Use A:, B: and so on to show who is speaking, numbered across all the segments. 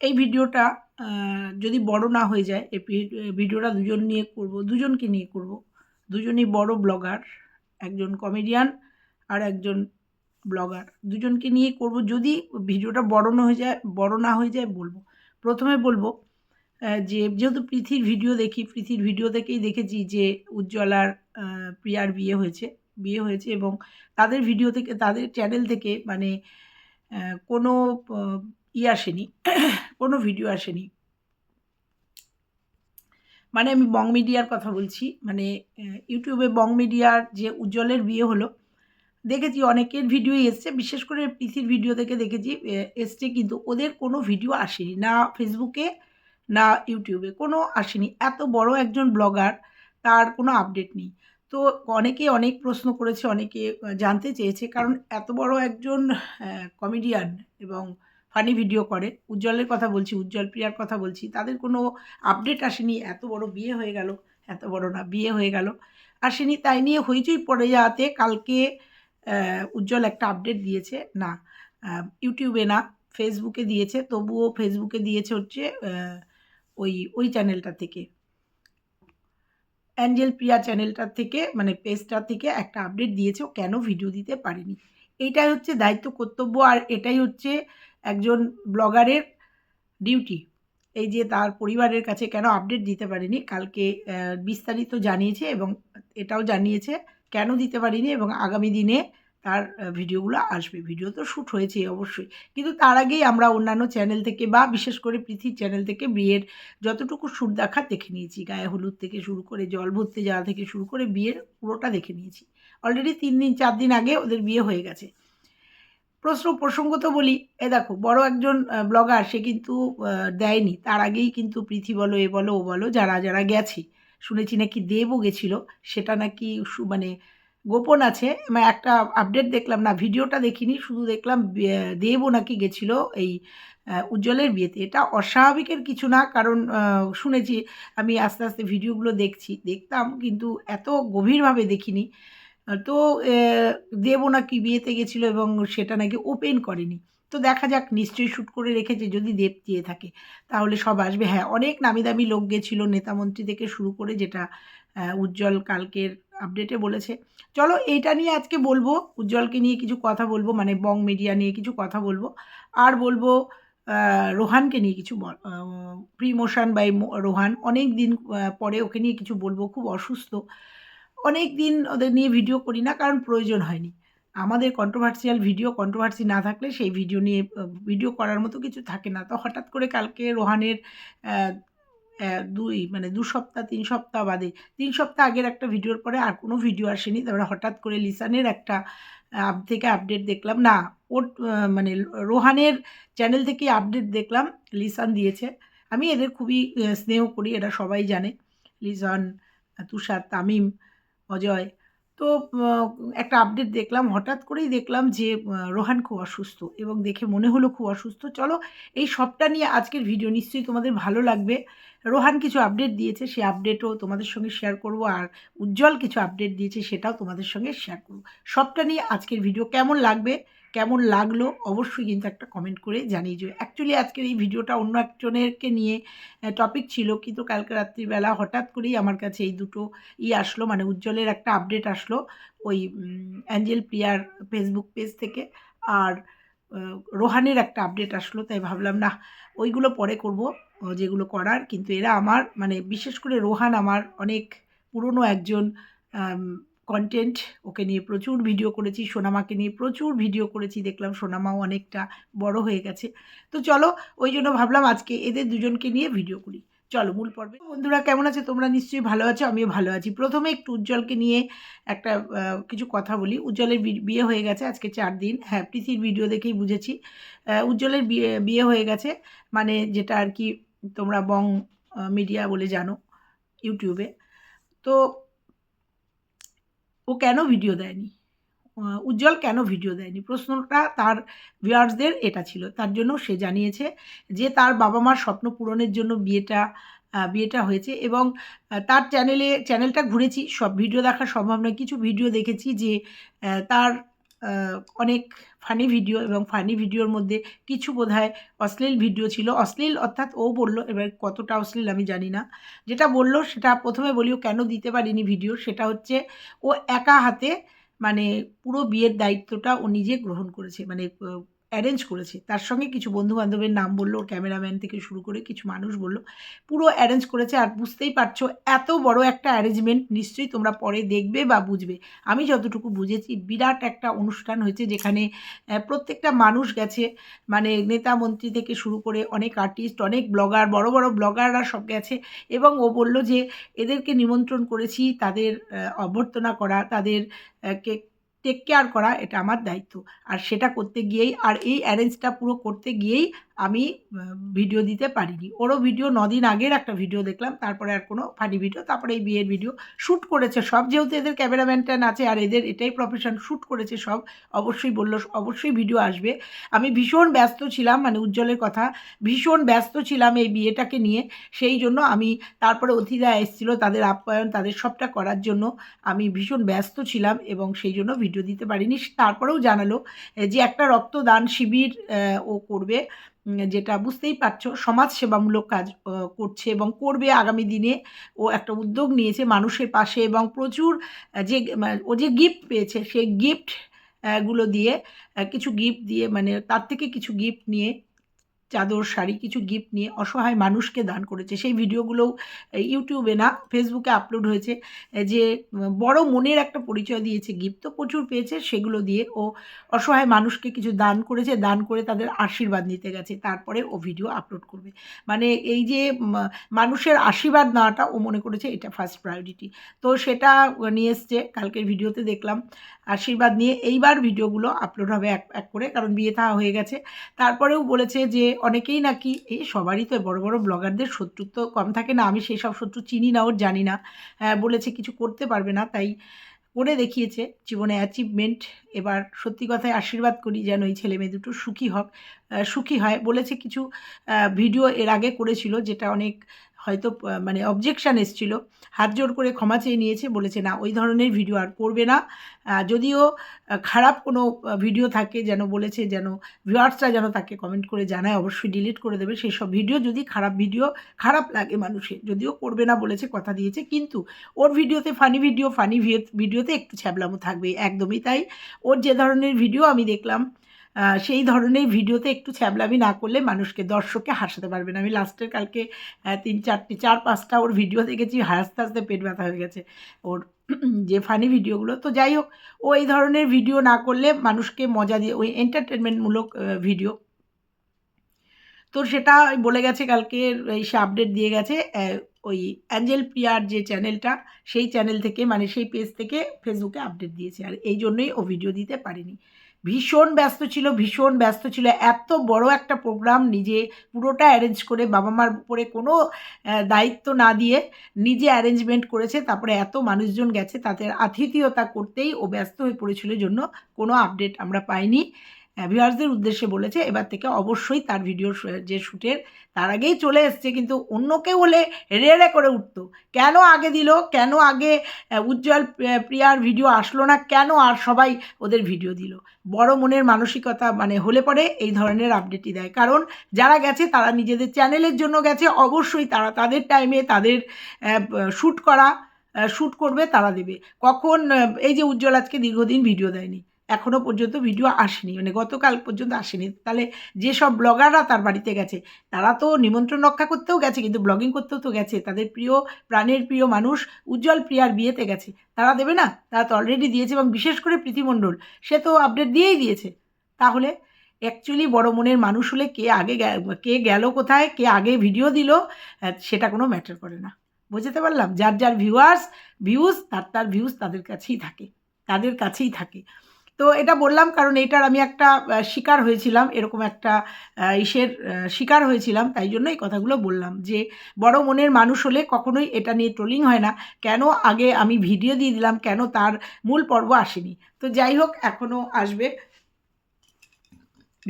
A: এই ভিডিওটা যদি বড় না হয়ে যায়, এই ভিডিওটা দুজন নিয়ে করব, দুজনকে নিয়ে করব। দুজনই বড় ব্লগার, একজন কমেডিয়ান আর একজন ব্লগার। দুজনকে নিয়ে করব, যদি ভিডিওটা বড় না হয়ে যায়, বড় না হয়ে যায় বলব। প্রথমে বলব যে যেহেতু পৃথির ভিডিও দেখি পৃথির ভিডিও থেকেই দেখেছি যে উজ্জ্বলার প্রিয়ার বিয়ে হয়েছে বিয়ে হয়েছে এবং তাদের ভিডিও থেকে, তাদের চ্যানেল থেকে মানে কোনো ই আসেনি, কোনো ভিডিও আসেনি। মানে আমি বং মিডিয়ার কথা বলছি মানে ইউটিউবে বং মিডিয়ার যে উজ্জ্বলের বিয়ে হলো, দেখেছি অনেকের ভিডিও এসছে, বিশেষ করে পিসির ভিডিও থেকে দেখেছি এসছে কিন্তু ওদের কোনো ভিডিও আসেনি, না ফেসবুকে না ইউটিউবে, কোনো আসেনি। এত বড় একজন ব্লগার, তার কোনো আপডেট নেই। তো অনেকে অনেক প্রশ্ন করেছে, অনেকে জানতে চেয়েছে, কারণ এত বড় একজন কমেডিয়ান এবং ফানি ভিডিও করে, উজ্জ্বলের কথা বলছি, উজ্জ্বল প্রিয়ার কথা বলছি, তাদের কোনো আপডেট আসেনি, এত বড় বিয়ে হয়ে গেল, এত বড় না, বিয়ে হয়ে গেল, আসেনি, তাই নিয়ে হইচই পড়ে যাওয়াতে কালকে উজ্জ্বল একটা আপডেট দিয়েছে, না ইউটিউবে না ফেসবুকে দিয়েছে, তবুও ফেসবুকে দিয়েছে হচ্ছে ওই ওই চ্যানেলটা থেকে। অ্যাঞ্জেল প্রিয়া চ্যানেলটার থেকে মানে পেজটা থেকে একটা আপডেট দিয়েছে, ও কেন ভিডিও দিতে পারেনি? এইটাই হচ্ছে দায়িত্ব, কর্তব্য আর এটাই হচ্ছে একজন ব্লগারের ডিউটি। এই যে তার পরিবারের কাছে কেন আপডেট দিতে পারিনি, কালকে বিস্তারিত জানিয়েছে এবং এটাও জানিয়েছে কেন দিতে পারিনি এবং আগামী দিনে তার ভিডিওগুলো আসবে। ভিডিও তো শ্যুট হয়েছে অবশ্যই। কিন্তু তার আগেই আমরা অন্যান্য চ্যানেল থেকে বা বিশেষ করে পৃথিবীর চ্যানেল থেকে বিয়ের যতটুকু শ্যুট দেখা দেখে নিয়েছি। গায়ে হলুদ থেকে শুরু করে জল ভরতে যাওয়া থেকে শুরু করে বিয়ের পুরোটা দেখে নিয়েছি। অলরেডি তিন দিন, চার দিন আগে ওদের বিয়ে হয়ে গেছে। প্রশ্ন, প্রসঙ্গ তো বলি, এ দেখো, বড় একজন ব্লগার সে কিন্তু দেয়নি। তার আগেই কিন্তু পৃথি বলো, এ বলো, ও বলো, যারা যারা গেছে, শুনেছি নাকি দেবও গেছিল, সেটা নাকি মানে গোপন আছে। মানে একটা আপডেট দেখলাম না, ভিডিওটা দেখিনি, শুধু দেখলাম দেবও নাকি গেছিল এই উজ্জ্বলের বিয়েতে। এটা অস্বাভাবিকের কিছু না, কারণ শুনেছি, আমি আস্তে আস্তে ভিডিওগুলো দেখছি, দেখতাম, কিন্তু এত গভীরভাবে দেখিনি। তো দেবও নাকি বিয়েতে গেছিল এবং সেটা নাকি ওপেন করেনি। তো দেখা যাক, নিশ্চয়ই শ্যুট করে রেখেছে, যদি দেব চেয়ে থাকে, তাহলে সব আসবে। হ্যাঁ অনেক নামি দামি লোক গেছিল, নেতামন্ত্রী থেকে শুরু করে যেটা উজ্জ্বল কালকের আপডেটে বলেছে। চলো, এইটা নিয়ে আজকে বলব, উজ্জ্বলকে নিয়ে কিছু কথা বলব মানে বং মিডিয়া নিয়ে কিছু কথা বলব। আর বলব রোহানকে নিয়ে কিছু বল প্রিমোশন বাই রোহান, অনেক দিন পরে ওকে নিয়ে কিছু বলব, খুব অসুস্থ। অনেক দিন ওদের নিয়ে ভিডিও করি না, কারণ প্রয়োজন হয়নি। আমাদের কন্ট্রোভার্সিয়াল ভিডিও কন্ট্রোভার্সি না থাকলে সেই ভিডিও নিয়ে ভিডিও করার মতো কিছু থাকে না। তো হঠাৎ করে কালকে রোহানের দুই মানে দু সপ্তাহ, তিন সপ্তাহ বাদে, তিন সপ্তাহ আগের একটা ভিডিওর পরে আর কোনো ভিডিও আসেনি। তারপরে হঠাৎ করে লিসানের একটা আপ থেকে আপডেট দেখলাম। না, ওর মানে রোহানের চ্যানেল থেকে আপডেট দেখলাম। লিসান দিয়েছে। আমি এদের খুবই স্নেহ করি, এরা সবাই জানে। লিসান, তুষার, তামিম অজয়। তো একটা আপডেট দেখলাম, হঠাৎ করেই দেখলাম যে রোহান খুব অসুস্থ এবং দেখে মনে হলো খুব অসুস্থ। চলো, এই সবটা নিয়ে আজকের ভিডিও নিশ্চয়ই তোমাদের ভালো লাগবে। রোহান কিছু আপডেট দিয়েছে, সে আপডেটও তোমাদের সঙ্গে শেয়ার করব আর উজ্জ্বল কিছু আপডেট দিয়েছে, সেটাও তোমাদের সঙ্গে শেয়ার করব। সবটা নিয়ে আজকের ভিডিও কেমন লাগবে? কেমন লাগল, অবশ্যই কিন্তু একটা কমেন্ট করে জানিয়ে যাবে অ্যাকচুয়ালি আজকের এই ভিডিওটা অন্য একজনেরকে নিয়ে টপিক ছিল, কিন্তু কালকে রাত্রিবেলা হঠাৎ করেই আমার কাছে এই দুটো ই আসলো মানে উজ্জ্বলের একটা আপডেট আসলো, ওই অ্যাঞ্জেল প্রিয়ার ফেসবুক পেজ থেকে। আর রোহানের একটা আপডেট আসলো, তাই ভাবলাম না ওইগুলো পরে করব যেগুলো করার। কিন্তু এরা আমার মানে বিশেষ করে রোহান আমার অনেক পুরনো একজন কন্টেন্ট ওকে নিয়ে প্রচুর ভিডিও করেছি, সোনামাকে নিয়ে প্রচুর ভিডিও করেছি, দেখলাম সোনামাও অনেকটা বড় হয়ে গেছে। তো চলো, ওই জন্য ভাবলাম আজকে এদের দুজনকে নিয়ে ভিডিও করি। চলো, মূল পর্বে। বন্ধুরা, কেমন আছে? তোমরা নিশ্চয়ই ভালো আছো, আমিও ভালো আছি। প্রথমে একটু উজ্জ্বলকে নিয়ে একটা কিছু কথা বলি। উজ্জ্বলের বিয়ে হয়ে গেছে আজকে চার দিন। হ্যাঁ প্রীতির ভিডিও দেখেই বুঝেছি। উজ্জ্বলের বিয়ে বিয়ে হয়ে গেছে। মানে যেটা আর কি তোমরা বং মিডিয়া বলে জানো, ইউটিউবে। তো ও কেন ভিডিও দেয়নি? উজ্জ্বল কেন ভিডিও দেয়নি? প্রশ্নটা তার ভিউয়ার্সদের এটা ছিল। তার জন্য সে জানিয়েছে যে তার বাবা মার স্বপ্ন পূরণের জন্য বিয়েটা বিয়েটা হয়েছে এবং তার চ্যানেলে চ্যানেলটা ঘুরেছি। সব ভিডিও দেখা সম্ভব নয়। কিছু ভিডিও দেখেছি যে তার অনেক ফানি ভিডিও এবং ফানি ভিডিওর মধ্যে কিছু বোধহয় অশ্লীল ভিডিও ছিল। অশ্লীল অর্থাৎ ও বলল, এবার কতটা অশ্লীল আমি জানি না। যেটা বলল, সেটা প্রথমে বলিও কেন দিতে পারিনি ভিডিও সেটা হচ্ছে ও একা হাতে মানে পুরো বিয়ের দায়িত্বটা ও নিজে গ্রহণ করেছে। মানে অ্যারেঞ্জ করেছে। তার সঙ্গে কিছু বন্ধু বান্ধবের নাম বলল ক্যামেরাম্যান থেকে শুরু করে কিছু মানুষ বলল, পুরো অ্যারেঞ্জ করেছে। আর বুঝতেই পারছ, এত বড় একটা অ্যারেঞ্জমেন্ট নিশ্চয়ই তোমরা পরে দেখবে বা বুঝবে। আমি যতটুকু বুঝেছি, বিরাট একটা অনুষ্ঠান হয়েছে যেখানে প্রত্যেকটা মানুষ গেছে। মানে নেতা মন্ত্রী থেকে শুরু করে অনেক আর্টিস্ট অনেক ব্লগার বড় বড় ব্লগাররা সব গেছে। এবং ও বলল যে, এদেরকে নিমন্ত্রণ করেছি তাদের অভ্যর্থনা করা, তাদের কে টেক কেয়ার করা এটা আমার দায়িত্ব। আর সেটা করতে গিয়েই আর এই অ্যারেঞ্জটা পুরো করতে গিয়েই আমি ভিডিও দিতে পারিনি। ওরও ভিডিও দিন আগের একটা ভিডিও দেখলাম, তারপরে আর কোনো ফানি ভিডিও তারপরে এই বিয়ের ভিডিও শ্যুট করেছে সব। যেহেতু এদের ক্যামেরাম্যান ট্যান আছে আর এদের এটাই প্রফেশন শ্যুট করেছে সব, অবশ্যই বলল, অবশ্যই ভিডিও আসবে। আমি ভীষণ ব্যস্ত ছিলাম মানে উজ্জ্বলের কথা, ভীষণ ব্যস্ত ছিলাম এই বিয়েটাকে নিয়ে। সেই জন্য আমি, তারপরে অতিথিরা এসেছিল তাদের আপ্যায়ন, তাদের সবটা করার জন্য আমি ভীষণ ব্যস্ত ছিলাম এবং সেই জন্য ভিডিও দিতে পারিনি। তারপরেও জানালো যে একটা রক্তদান শিবির ও করবে। যেটা বুঝতেই পারছ সমাজ সেবামূলক কাজ করছে এবং করবে আগামী দিনে। ও একটা উদ্যোগ নিয়েছে মানুষের পাশে এবং প্রচুর যে ও যে গিফট পেয়েছে সেই গিফটগুলো দিয়ে কিছু গিফট দিয়ে মানে তার থেকে কিছু গিফট নিয়ে চাদর, শাড়ি কিছু গিফট নিয়ে অসহায় মানুষকে দান করেছে। সেই ভিডিওগুলোও ইউটিউবে না ফেসবুকে আপলোড হয়েছে যে বড় মনের একটা পরিচয় দিয়েছে গিফট তো প্রচুর পেয়েছে সেগুলো দিয়ে ও অসহায় মানুষকে কিছু দান করেছে, দান করে তাদের আশীর্বাদ নিতে গেছে। তারপরে ও ভিডিও আপলোড করবে। মানে এই যে মানুষের আশীর্বাদ নেওয়াটা ও মনে করেছে এটা ফার্স্ট প্রায়োরিটি তো সেটা নিয়ে এসছে, কালকের ভিডিওতে দেখলাম। আশীর্বাদ নিয়ে এইবার ভিডিওগুলো আপলোড হবে এক এক করে, কারণ বিয়ে থা হয়ে গেছে। তারপরেও বলেছে যে অনেকেই নাকি এই সবারই তো বড় বড় ব্লগারদের শত্রু তো কম থাকে না আমি সেই সব শত্রু চিনি না ওর জানি না। হ্যাঁ, বলেছে কিছু করতে পারবে না তাই করে দেখিয়েছে জীবনে অ্যাচিভমেন্ট এবার সত্যি কথায় আশীর্বাদ করি যেন এই ছেলে মেয়ে দুটো সুখী হোক সুখী হয়। বলেছে কিছু ভিডিও এর আগে করেছিল যেটা অনেক হয়তো মানে অবজেকশান এসছিল। হাত জোর করে ক্ষমা চেয়ে নিয়েছে, বলেছে, না, ওই ধরনের ভিডিও আর করবে না। যদিও খারাপ কোনো ভিডিও থাকে, যেন বলেছে, যেন ভিউয়ার্সরা যেন তাকে কমেন্ট করে জানায়, অবশ্যই ডিলিট করে দেবে। সেই সব ভিডিও যদি খারাপ ভিডিও খারাপ লাগে মানুষের, যদিও করবে না বলেছে, কথা দিয়েছে, কিন্তু ওর ভিডিওতে ফানি ভিডিও ফানি ভিডিওতে একটু ছ্যাবলামো থাকবে, একদমই। তাই ওর যে ধরনের ভিডিও আমি দেখলাম সেই ধরনের ভিডিওতে একটু ছ্যাবলামি না করলে মানুষকে, দর্শককে হাসাতে পারবে না। আমি লাস্টের কালকে তিন চারটি, চার পাঁচটা ওর ভিডিও দেখেছি, হাসতে হাসতে পেট ব্যথা হয়ে গেছে। ওর যে ফানি ভিডিওগুলো তো যাই হোক, ও এই ধরনের ভিডিও না করলে মানুষকে মজা দিয়ে, ওই এন্টারটেনমেন্টমূলক ভিডিও তো সেটা বলে গেছে কালকে সে আপডেট দিয়ে গেছে ওই অ্যাঞ্জেল প্রিয়ার যে চ্যানেলটা সেই চ্যানেল থেকে মানে সেই পেজ থেকে ফেসবুকে আপডেট দিয়েছে। আর এই জন্যই ও ভিডিও দিতে পারেনি। ভীষণ ব্যস্ত ছিল, ভীষণ ব্যস্ত ছিল। এত বড় একটা প্রোগ্রাম নিজে পুরোটা অ্যারেঞ্জ করে বাবা মার উপরে কোনো দায়িত্ব না দিয়ে নিজে অ্যারেঞ্জমেন্ট করেছে। তারপরে এত মানুষজন গেছে, তাদের আতিথিয়তা করতেই ও ব্যস্ত হয়ে পড়েছিল জন্য কোনো আপডেট আমরা পাইনি। ভিউয়ার্সদের উদ্দেশ্যে বলেছে, এবার থেকে অবশ্যই তার ভিডিও যে শ্যুটের তার আগেই চলে এসছে, কিন্তু অন্য কেউ হলে রেড়ে করে উঠতো। কেন আগে দিল? কেন আগে উজ্জ্বল প্রিয়ার ভিডিও আসলো না? কেন আর সবাই ওদের ভিডিও দিল? বড় মনের মানসিকতা মানে হলে পরে এই ধরনের আপডেটই দেয়। কারণ যারা গেছে, তারা নিজেদের চ্যানেলের জন্য গেছে, অবশ্যই তারা তাদের টাইমে তাদের শ্যুট করা শ্যুট করবে, তারা দেবে। কখন এই যে উজ্জ্বল আজকে দীর্ঘদিন ভিডিও দেয়নি। এখনও পর্যন্ত ভিডিও আসেনি মানে গতকাল পর্যন্ত আসেনি। তাহলে যেসব ব্লগাররা তার বাড়িতে গেছে, তারা তো নিমন্ত্রণ রক্ষা করতেও গেছে, কিন্তু ব্লগিং করতেও তো গেছে। তাদের প্রিয়, প্রাণের প্রিয় মানুষ উজ্জ্বল প্রিয়ার বিয়েতে গেছে। তারা দেবে না? তারা তো অলরেডি দিয়েছে এবং বিশেষ করে প্রীতিমণ্ডল, সে তো আপডেট দিয়েই দিয়েছে। তাহলে অ্যাকচুয়ালি বড় মনের মানুষ হলে কে আগে কে গেল কোথায়, কে আগে ভিডিও দিল সেটা কোনো ম্যাটার করে না। বুঝতে পারলাম? যার যার ভিউয়ার্স ভিউজ তার তার ভিউজ তাদের কাছেই থাকে, তাদের কাছেই থাকে। তো এটা বললাম কারণ এটার আমি একটা শিকার হয়েছিলাম, এরকম একটা ইসের শিকার হয়েছিলাম, তাই জন্য এই কথাগুলো বললাম যে বড় মনের মানুষ হলে কখনোই এটা নিয়ে ট্রোলিং হয় না। কেন আগে আমি ভিডিও দিয়ে দিলাম, কেন তার মূল পর্ব আসেনি। তো যাই হোক এখনও আসবে,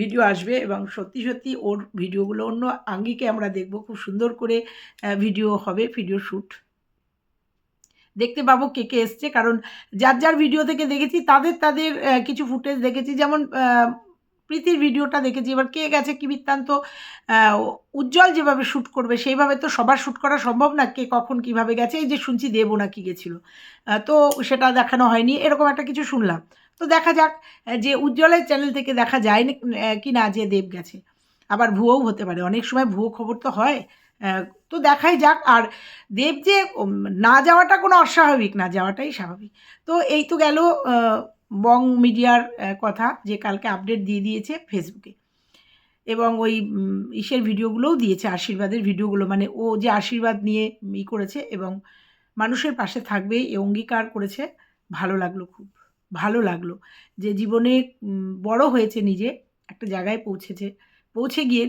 A: ভিডিও আসবে এবং সত্যি সত্যি ওর ভিডিওগুলো অন্য আঙ্গিকে আমরা দেখব। খুব সুন্দর করে ভিডিও হবে, ভিডিও শ্যুট। দেখতে পাবো কে কে এসছে। কারণ যার যার ভিডিও থেকে দেখেছি, তাদের তাদের কিছু ফুটেজ দেখেছি। যেমন প্রীতির ভিডিওটা দেখেছি। এবার কে গেছে, কি বৃত্তান্ত উজ্জ্বল যেভাবে শ্যুট করবে, সেইভাবে তো সবার শ্যুট করা সম্ভব না, কে কখন কীভাবে গেছে। এই যে শুনছি দেবো নাকি গেছিল। তো সেটা দেখানো হয়নি। এরকম একটা কিছু শুনলাম। তো দেখা যাক যে উজ্জ্বলের চ্যানেল থেকে দেখা যায় কি না যে দেব গেছে। আবার ভুয়োও হতে পারে। অনেক সময় ভুয়ো খবর তো হয়। তো দেখাই যাক। আর দেব যে না যাওয়াটা কোনো অস্বাভাবিক না, যাওয়াটাই স্বাভাবিক। তো এই তো গেল বং মিডিয়ার কথা যে কালকে আপডেট দিয়ে দিয়েছে ফেসবুকে এবং ওই ইসের ভিডিওগুলোও দিয়েছে, আশীর্বাদের ভিডিওগুলো। মানে ও যে আশীর্বাদ নিয়ে ই করেছে এবং মানুষের পাশে থাকবে, এ অঙ্গীকার করেছে, ভালো লাগল খুব। ভালো লাগল যে জীবনে বড় হয়েছে নিজে, একটা জায়গায় পৌঁছেছে। পৌঁছে গিয়ে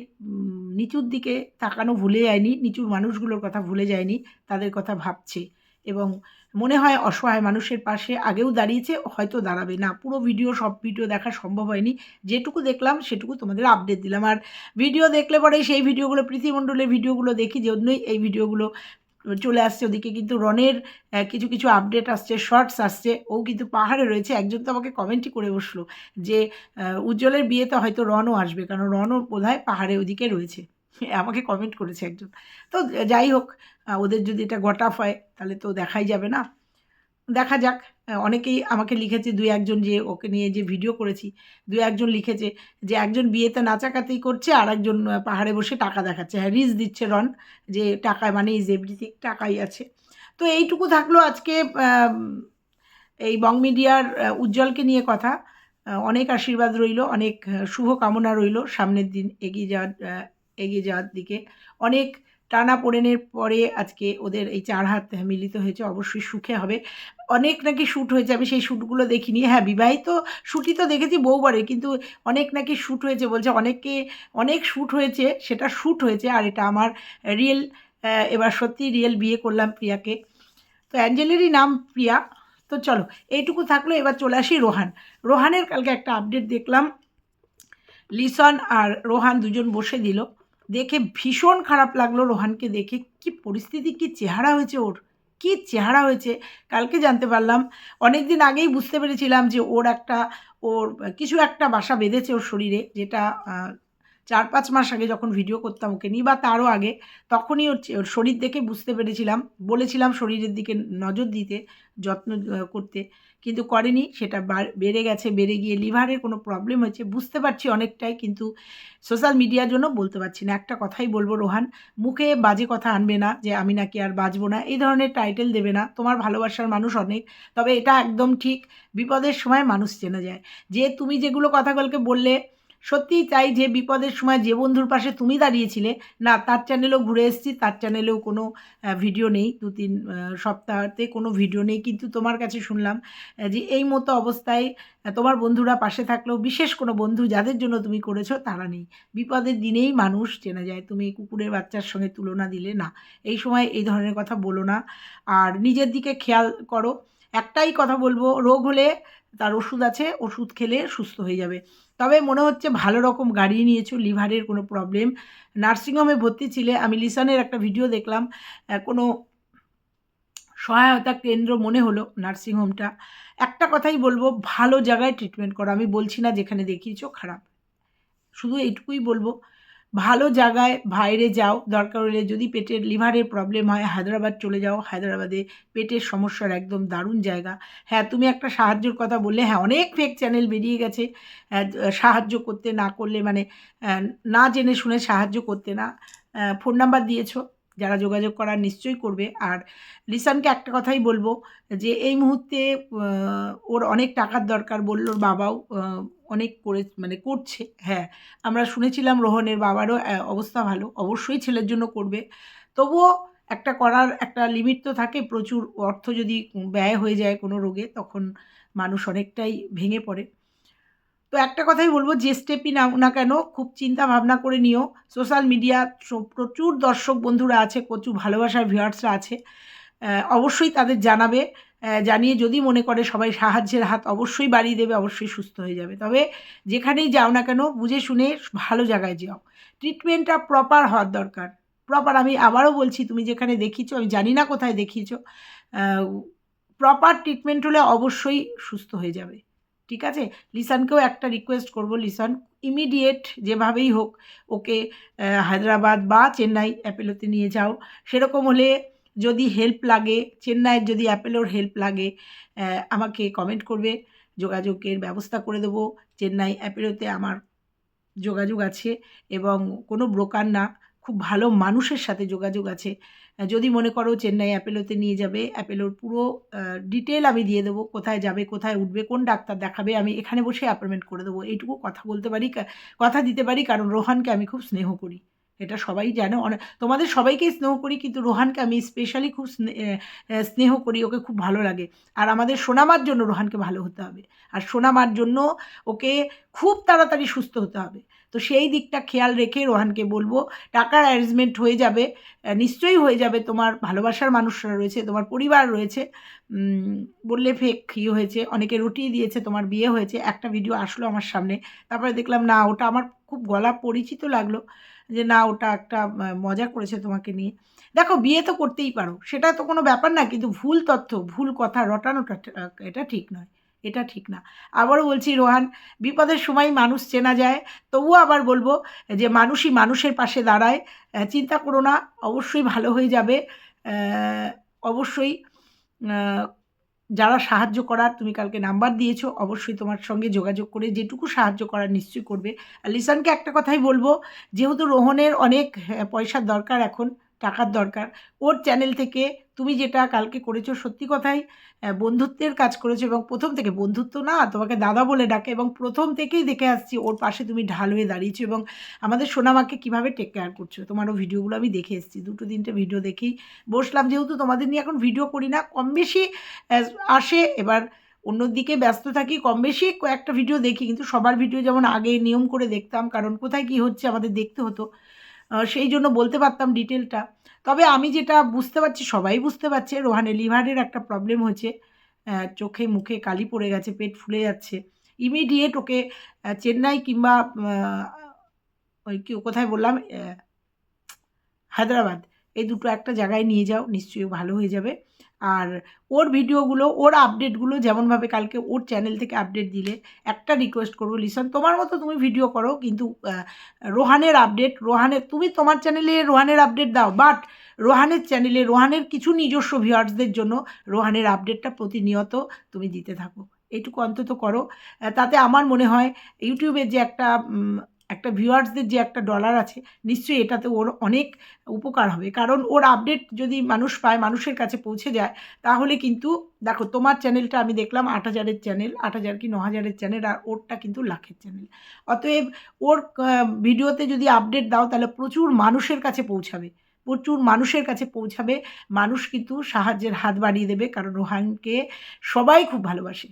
A: নিচুর দিকে তাকানো ভুলে যায়নি, নিচুর মানুষগুলোর কথা ভুলে যায়নি, তাদের কথা ভাবছে এবং মনে হয় অসহায় মানুষের পাশে আগেও দাঁড়িয়েছে, হয়তো দাঁড়াবে। না, পুরো ভিডিও, সব ভিডিও দেখা সম্ভব হয়নি। যেটুকু দেখলাম, সেটুকু তোমাদের আপডেট দিলাম। আর ভিডিও দেখলে পরে সেই ভিডিওগুলো, প্রীতিমণ্ডলের ভিডিওগুলো দেখি জন্যই এই ভিডিওগুলো চলে আসছে ওদিকে কিন্তু রনের কিছু কিছু আপডেট আসছে শর্টস আসছে, ও কিন্তু পাহাড়ে রয়েছে। একজন তো আমাকে কমেন্টই করে বসল যে উজ্জ্বলের বিয়েতে হয়তো রনও আসবে, কারণ রনও বোধহয় পাহাড়ে ওদিকে রয়েছে। আমাকে কমেন্ট করেছে একজন। তো যাই হোক ওদের যদি এটা গটাফ হয়, তাহলে তো দেখাই যাবে না। দেখা যাক। অনেকেই আমাকে লিখেছে দুই একজন যে ওকে নিয়ে যে ভিডিও করেছি, দুই একজন লিখেছে যে একজন বিয়েতে নাচাকাতি করছে আর একজন পাহাড়ে বসে টাকা দেখাচ্ছে। হ্যাঁ রিস দিচ্ছে রন যে টাকায় মানে ইজ এভরিথিং টাকাই আছে। তো এইটুকু থাকল আজকে এই বং মিডিয়ার উজ্জ্বলকে নিয়ে কথা। অনেক আশীর্বাদ রইল, অনেক শুভ কামনা রইল সামনের দিন এগিয়ে যাওয়ার এগিয়ে যাওয়ার দিকে। অনেক টানা পড়েনের পরে আজকে ওদের এই চার হাত মিলিত হয়েছে, অবশ্যই সুখে হবে। অনেক নাকি শ্যুট হয়েছে, আমি সেই শ্যুটগুলো দেখিনি। হ্যাঁ বিবাহিত শ্যুটই তো দেখেছি বহুবারে, কিন্তু অনেক নাকি শ্যুট হয়েছে বলছে অনেকে অনেক শ্যুট হয়েছে, সেটা শ্যুট হয়েছে, আর এটা আমার রিয়েল এবার সত্যি রিয়েল বিয়ে করলাম প্রিয়াকে। তো অ্যাঞ্জেলেরই নাম প্রিয়া। তো চলো, এইটুকু থাকল, এবার চলে আসি রোহান। রোহানের কালকে একটা আপডেট দেখলাম। লিসন আর রোহান দুজন বসে দিল। দেখে ভীষণ খারাপ লাগল রোহানকে দেখে। কি পরিস্থিতি, কি চেহারা হয়েছে ওর? কি চেহারা হয়েছে? কালকে জানতে পারলাম। অনেক দিন আগেই বুঝতে পেরেছিলাম যে ওর একটা, ওর কিছু একটা বাসা বেঁধেছে ওর শরীরে, যেটা চার পাঁচ মাস আগে যখন ভিডিও করতাম ওকে নিয়ে, বা তারও আগে, তখনই ওর ওর শরীর দেখে বুঝতে পেরেছিলাম। বলেছিলাম শরীরের দিকে নজর দিতে, যত্ন করতে। কিন্তু করেনি, সেটা বেড়ে গেছে, বেড়ে গিয়ে লিভারের কোনো প্রবলেম হয়েছে, বুঝতে পারছি অনেকটাই, কিন্তু সোশ্যাল মিডিয়ার জন্য বলতে পারছি না। একটা কথাই বলব, রোহান, মুখে বাজে কথা আনবে না, যে আমি নাকি আর বাঁচবো না, এই ধরনের টাইটেল দেবে না। তোমার ভালোবাসার মানুষ অনেক, তবে এটা একদম ঠিক। বিপদের সময় মানুষ চেনা যায়। যে তুমি যেগুলো কথাগুলোকে বললে সত্যিই চাই যে বিপদের সময় যে বন্ধুর পাশে তুমি দাঁড়িয়েছিলে, না, তার চ্যানেলেও ঘুরে এসেছি, তার চ্যানেলেও কোনো ভিডিও নেই, দু তিন সপ্তাহতে কোনো ভিডিও নেই, কিন্তু তোমার কাছে শুনলাম যে এই মতো অবস্থায় তোমার বন্ধুরা পাশে থাকলেও বিশেষ কোনো বন্ধু যাদের জন্য তুমি করেছ, তারা নেই। বিপদের দিনেই মানুষ চেনা যায়, তুমি কুকুরের বাচ্চার সঙ্গে তুলনা দিলে না। এই সময় এই ধরনের কথা বলো না। আর নিজের দিকে খেয়াল করো। একটাই কথা বলব, রোগ হলে তার ওষুধ আছে, ওষুধ খেলে সুস্থ হয়ে যাবে। তবে মনে হচ্ছে ভালো রকম গাড়ি নিয়েছো, লিভারের কোনো প্রবলেম নার্সিংহোমে ভর্তি ছিলে, আমি লিসানের একটা ভিডিও দেখলাম কোনো সহায়তা কেন্দ্র মনে হলো নার্সিংহোমটা। একটা কথাই বলব, ভালো জায়গায় ট্রিটমেন্ট করো, আমি বলছি না যেখানে দেখিয়েছো, খারাপ। শুধু এইটুকুই বলব ভালো জায়গায় বাইরে যাও। দরকার হলে যদি পেটের লিভারের প্রবলেম হয়, হায়দ্রাবাদ চলে যাও। হায়দ্রাবাদে পেটের সমস্যার একদম দারুণ জায়গা। হ্যাঁ তুমি একটা সাহায্যর কথা বললে। হ্যাঁ অনেক ফেক চ্যানেল বেরিয়ে গেছে। সাহায্য করতে না করলে মানে না জেনে শুনে সাহায্য করতে না। ফোন নাম্বার দিয়েছ। যারা যোগাযোগ করার নিশ্চয়ই করবে। আর লিসানকে একটা কথাই বলব যে, এই মুহূর্তে ওর অনেক টাকার দরকার বলল ওর বাবাও অনেক করে মানে করছে। হ্যাঁ আমরা শুনেছিলাম রোহনের বাবারও অবস্থা ভালো। অবশ্যই ছেলের জন্য করবে। তবুও একটা করার, একটা লিমিট তো থাকে প্রচুর। অর্থ যদি ব্যয় হয়ে যায় কোনো রোগে, তখন মানুষ অনেকটাই ভেঙে পড়ে। তো একটা কথাই বলব, যে স্টেপই নাও না কেন, খুব চিন্তা ভাবনা করে নিও। সোশ্যাল মিডিয়া প্রচুর দর্শক বন্ধুরা আছে, প্রচুর ভালোবাসার ভিউয়ার্সরা আছে। অবশ্যই তাদের জানাবে। জানিয়ে যদি মনে করে সবাই সাহায্যের হাত অবশ্যই বাড়িয়ে দেবে, অবশ্যই সুস্থ হয়ে যাবে। তবে যেখানেই যাও না কেন, বুঝে শুনে ভালো জায়গায় যাও। ট্রিটমেন্টটা প্রপার হওয়ার দরকার। প্রপার আমি আবারও বলছি, তুমি যেখানে দেখিয়েছো, আমি জানি না কোথায় দেখিয়েছো। প্রপার ট্রিটমেন্ট হলে অবশ্যই সুস্থ হয়ে যাবে। ঠিক আছে? লিসানকেও একটা রিকোয়েস্ট করব। লিসান ইমিডিয়েট যেভাবেই হোক ওকে হায়দ্রাবাদ বা চেন্নাই অ্যাপেলোতে নিয়ে যাও। সেরকম হলে যদি হেল্প লাগে, চেন্নাইয়ের যদি অ্যাপেলোর হেল্প লাগে আমাকে কমেন্ট করবে। যোগাযোগের ব্যবস্থা করে দেবো। চেন্নাই অ্যাপেলোতে আমার যোগাযোগ আছে এবং কোনো ব্রোকার না, খুব ভালো মানুষের সাথে যোগাযোগ আছে। যদি মনে করো চেন্নাই অ্যাপেলোতে নিয়ে যাবে, অ্যাপেলোর পুরো ডিটেল আমি দিয়ে দেবো, কোথায় যাবে, কোথায় উঠবে, কোন ডাক্তার দেখাবে, আমি এখানে বসে অ্যাপয়েন্টমেন্ট করে দেবো। এইটুকু কথা বলতে পারি কথা দিতে পারি, কারণ রোহানকে আমি খুব স্নেহ করি। এটা সবাই জানে অনেক তোমাদের সবাইকেই স্নেহ করি, কিন্তু রোহানকে আমি স্পেশালি খুব স্নেহ করি, ওকে খুব ভালো লাগে। আর আমাদের সোনামার জন্য রোহানকে ভালো হতে হবে। আর সোনামার জন্য ওকে খুব তাড়াতাড়ি সুস্থ হতে হবে। তো সেই দিকটা খেয়াল রেখে রোহানকে বলব, টাকার অ্যারেঞ্জমেন্ট হয়ে যাবে নিশ্চয়ই হয়ে যাবে তোমার ভালোবাসার মানুষরা রয়েছে, তোমার পরিবার রয়েছে বললে ফেক ইয়ে হয়েছে, অনেকে রুটিয়ে দিয়েছে, তোমার বিয়ে হয়েছে, একটা ভিডিও আসলো আমার সামনে, তারপরে দেখলাম না, ওটা আমার খুব গলা পরিচিত লাগল, যে না, ওটা একটা মজা করেছে তোমাকে নিয়ে। দেখো, বিয়ে তো করতেই পারো, সেটা তো কোনো ব্যাপার না, কিন্তু ভুল তথ্য, ভুল কথা, রটানোটা এটা ঠিক নয়। এটা ঠিক না। আবারও বলছি রোহান বিপদের সময় মানুষ চেনা যায় তবুও আবার বলব যে মানুষই মানুষের পাশে দাঁড়ায় চিন্তা করো না অবশ্যই ভালো হয়ে যাবে অবশ্যই যারা সাহায্য করার তুমি কালকে নাম্বার দিয়েছ অবশ্যই তোমার সঙ্গে যোগাযোগ করে যেটুকু সাহায্য করার নিশ্চয়ই করবে। আর লিসানকে একটা কথাই বলব যেহেতু রোহনের অনেক হ্যাঁ, পয়সার দরকার এখন টাকার দরকার ওর চ্যানেল থেকে তুমি যেটা কালকে করেছ সত্যি কথাই বন্ধুত্বের কাজ করেছ এবং প্রথম থেকে বন্ধুত্ব না, তোমাকে দাদা বলে ডাকে এবং প্রথম থেকেই দেখে আসছি ওর পাশে তুমি ঢাল হয়ে দাঁড়িয়েছো এবং আমাদের সোনামাকে কীভাবে টেক কেয়ার করছ। তোমারও ভিডিওগুলো আমি দেখে এসেছি, দুটো তিনটে ভিডিও দেখেই বসলাম। যেহেতু তোমাদের নিয়ে এখন ভিডিও করি না, কম বেশি আসে, এবার অন্যদিকে ব্যস্ত থাকি, কম বেশি কয়েকটা ভিডিও দেখি, কিন্তু সবার ভিডিও যেমন আগে নিয়ম করে দেখতাম, কারণ কোথায় কি হচ্ছে আমাদের দেখতে হতো। সেই জন্য বলতে পারতাম ডিটেলটা। তবে আমি যেটা বুঝতে পারছি, সবাই বুঝতে পারছে রোহানে লিভারের একটা প্রবলেম হয়েছে। চোখে মুখে কালি পড়ে গেছে, পেট ফুলে যাচ্ছে। ইমিডিয়েট ওকে চেন্নাই কিংবা ওই কি কোথায় বললাম হায়দ্রাবাদ, এই দুটো একটা জায়গায় নিয়ে যাও, নিশ্চয়ই ভালো হয়ে যাবে। আর ওর ভিডিওগুলো, ওর আপডেটগুলো যেমনভাবে কালকে ওর চ্যানেল থেকে আপডেট দিলে, একটা রিকোয়েস্ট করব, লিসন, তোমার মতো তুমি ভিডিও করো, কিন্তু রোহানের আপডেট রোহানের, তুমি তোমার চ্যানেলে রোহানের আপডেট দাও বাট রোহানের চ্যানেলে রোহানের কিছু নিজস্ব ভিউয়ার্সদের জন্য রোহানের আপডেটটা প্রতিনিয়ত তুমি দিতে থাকো। এইটুকু অন্তত করো। তাতে আমার মনে হয় ইউটিউবের যে একটা একটা ভিউয়ার্সদের যে একটা ডলার আছে, নিশ্চয়ই এটাতে ওর অনেক উপকার হবে। কারণ ওর আপডেট যদি মানুষ পায়, মানুষের কাছে পৌঁছে যায়, তাহলে কিন্তু, দেখো তোমার চ্যানেলটা আমি দেখলাম, আট হাজারের চ্যানেল আট হাজার কি ন হাজারের চ্যানেল আর ওরটা কিন্তু লাখের চ্যানেল অতএব ওর ভিডিওতে যদি আপডেট দাও, তাহলে প্রচুর মানুষের কাছে পৌঁছাবে। প্রচুর মানুষের কাছে পৌঁছাবে। মানুষ কিন্তু সাহায্যের হাত বাড়িয়ে দেবে, কারণ রোহানকে সবাই খুব ভালোবাসে।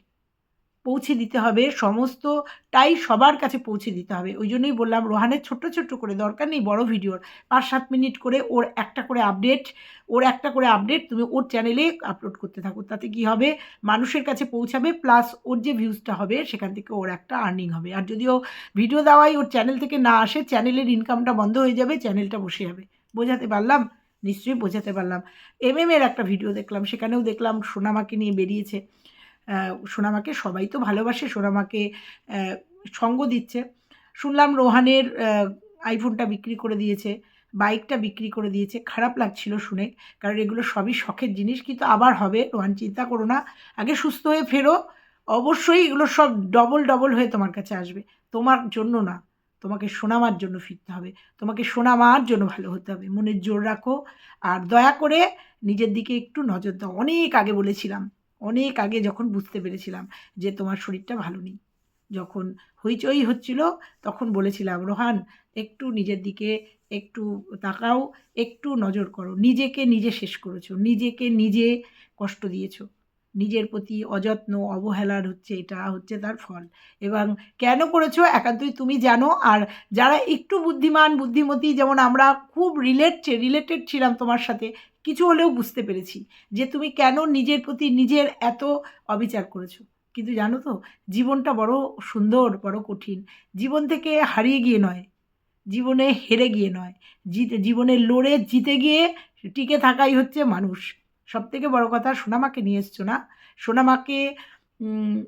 A: পৌঁছে দিতে হবে, সমস্তটাই সবার কাছে পৌঁছে দিতে হবে। ওই জন্যই বললাম, রোহানের ছোট্ট ছোট্ট করে দরকার নেই বড় ভিডিওর। পাঁচ সাত মিনিট করে ওর একটা করে আপডেট, ওর একটা করে আপডেট তুমি ওর চ্যানেলে আপলোড করতে থাকো। তাতে কি হবে? মানুষের কাছে পৌঁছাবে প্লাস ওর যে ভিউজটা হবে, সেখান থেকে ওর একটা আর্নিং হবে। আর যদিও ভিডিও দেওয়াই ওর চ্যানেল থেকে না আসে চ্যানেলের ইনকামটা বন্ধ হয়ে যাবে চ্যানেলটা বসে যাবে। বোঝাতে পারলাম? নিশ্চয়ই বোঝাতে পারলাম। এম এর একটা ভিডিও দেখলাম, সেখানেও দেখলাম সোনামাকে নিয়ে বেরিয়েছে। সোনামাকে, সবাই তো ভালোবাসে, সোনামাকে সঙ্গ দিচ্ছে। শুনলাম রোহানের আইফোনটা বিক্রি করে দিয়েছে, বাইকটা বিক্রি করে দিয়েছে, খারাপ লাগছিল শুনে, কারণ এগুলো সবই শখের জিনিস, কিন্তু আবার হবে, রোহান চিন্তা করো না, আগে সুস্থ হয়ে ফেরো, অবশ্যই এগুলো সব ডবল ডবল হয়ে তোমার কাছে আসবে, তোমার জন্য না, তোমাকে সোনামার জন্য ফিরতে হবে, তোমাকে সোনামার জন্য ভালো হতে হবে, মনের জোর রাখো, আর দয়া করে নিজের দিকে একটু নজর দাও, অনেক আগে বলেছিলাম। অনেক আগে যখন বুঝতে পেরেছিলাম যে তোমার শরীরটা ভালো নেই, যখন হইচই হচ্ছিল তখন বলেছিলাম, রোহান, একটু নিজের দিকে একটু তাকাও, একটু নজর করো, নিজেকে নিজে শেষ করেছ, নিজেকে নিজে কষ্ট দিয়েছ। নিজের প্রতি অযত্ন, অবহেলার হচ্ছে, এটা হচ্ছে তার ফল। এবং কেন করেছ? একান্তই তুমি জানো। আর যারা একটু বুদ্ধিমান, বুদ্ধিমতী, যেমন আমরা খুব রিলেট রিলেটেড ছিলাম তোমার সাথে, কিছু হলেও বুঝতে পেরেছি যে তুমি কেন নিজের প্রতি নিজের এত অবিচার করেছ। কিন্তু জানো তো, জীবনটা বড় সুন্দর, বড় কঠিন। জীবন থেকে হারিয়ে গিয়ে নয়, জীবনে হেরে গিয়ে নয়। জিতে, জীবনে লড়ে, জিতে গিয়ে টিকে থাকাই হচ্ছে মানুষ। সব থেকে বড় কথা সোনামাকে নিয়ে এসছো না? সোনামাকে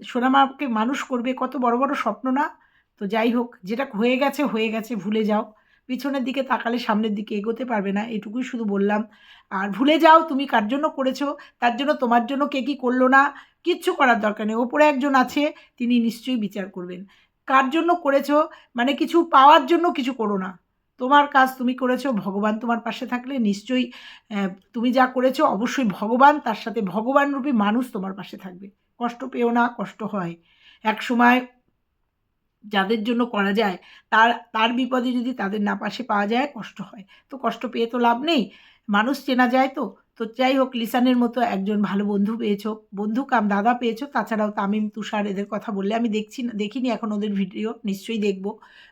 A: সোনামাকে মানুষ করবে কত বড় বড় স্বপ্ন না? তো যাই হোক, যেটা হয়ে গেছে হয়ে গেছে, ভুলে যাও। পিছনের দিকে তাকালে সামনের দিকে এগোতে পারবে না, এটুকুই শুধু বললাম। আর ভুলে যাও তুমি কার জন্য করেছ, তার জন্য তোমার জন্য কে কী করল না, কিচ্ছু করার দরকার নেই। ওপরে একজন আছে, তিনি নিশ্চয়ই বিচার করবেন। কার জন্য করেছ মানে কিছু পাওয়ার জন্য কিছু করো না। তোমার কাজ তুমি করেছ, ভগবান তোমার পাশে থাকলে নিশ্চয়ই তুমি যা করেছ অবশ্যই ভগবান, তার সাথে ভগবান রূপী মানুষ তোমার পাশে থাকবে। কষ্ট পেও না, কষ্ট হয়। এক সময় যাদের জন্য করা যায়, তার তার বিপদে যদি তাদের না পাশে পাওয়া যায়, কষ্ট হয়। তো কষ্ট পেয়ে তো লাভ নেই। মানুষ চেনা যায় তো। তো যাই হোক লিসানের মতো একজন ভালো বন্ধু পেয়েছ বন্ধু কাম দাদা পেয়েছ তাছাড়াও তামিম তুষার এদের কথা বললে আমি দেখছি না দেখিনি এখন ওদের ভিডিও নিশ্চয়ই দেখব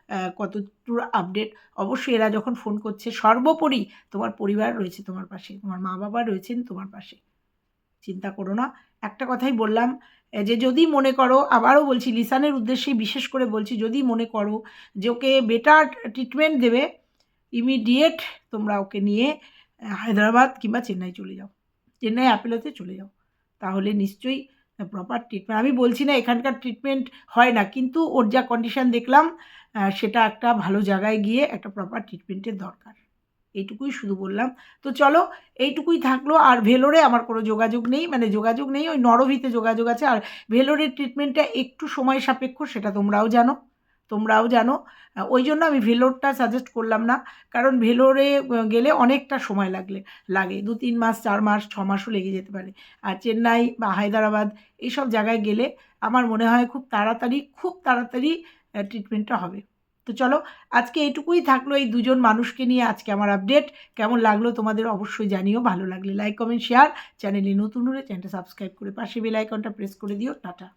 A: আহ, কতটুকু আপডেট অবশ্যই এরা যখন ফোন করছে সর্বোপরি তোমার পরিবার রয়েছে তোমার পাশে তোমার মা বাবা রয়েছেন তোমার পাশে। চিন্তা করো না একটা কথাই বললাম যে যদি মনে করো আবারও বলছি লিসানের উদ্দেশ্যে বিশেষ করে বলছি যদি মনে করো যে ওকে বেটার ট্রিটমেন্ট দেবে ইমিডিয়েট তোমরা ওকে নিয়ে হায়দ্রাবাদ কিংবা চেন্নাই চলে যাও। চেন্নাই অ্যাপেলোতে চলে যাও। তাহলে নিশ্চয়ই প্রপার ট্রিটমেন্ট আমি বলছি না এখানকার ট্রিটমেন্ট হয় না, কিন্তু ওর যা কন্ডিশন দেখলাম সেটা একটা ভালো জায়গায় গিয়ে একটা প্রপার ট্রিটমেন্টের দরকার। এইটুকুই শুধু বললাম। তো চলো, এইটুকুই থাকল। আর ভেলোরে আমার কোনো যোগাযোগ নেই। মানে যোগাযোগ নেই, ওই নরভিতে যোগাযোগ আছে। আর ভেলোরের ট্রিটমেন্টটা একটু সময় সাপেক্ষ, সেটা তোমরাও জানো। তোমরাও জানো। ওই জন্য আমি ভেলোরটা সাজেস্ট করলাম না। কারণ ভেলোরে গেলে অনেকটা সময় লাগলে, লাগে। দু, তিন মাস, চার মাস, ছ মাসও লেগে যেতে পারে। আর চেন্নাই বা হায়দ্রাবাদ এইসব জায়গায় গেলে আমার মনে হয় খুব তাড়াতাড়ি খুব তাড়াতাড়ি ট্রিটমেন্টটা হবে। তো চলো, আজকে এইটুকুই থাকল এই দুজন মানুষকে নিয়ে আজকে আমার আপডেট কেমন লাগল তোমাদের অবশ্যই জানিও। ভালো লাগলে লাইক কমেন্ট শেয়ার চ্যানেলে নতুন হলে চ্যানেলটা সাবস্ক্রাইব করে পাশে বেল আইকনটা প্রেস করে দিও। টাটা।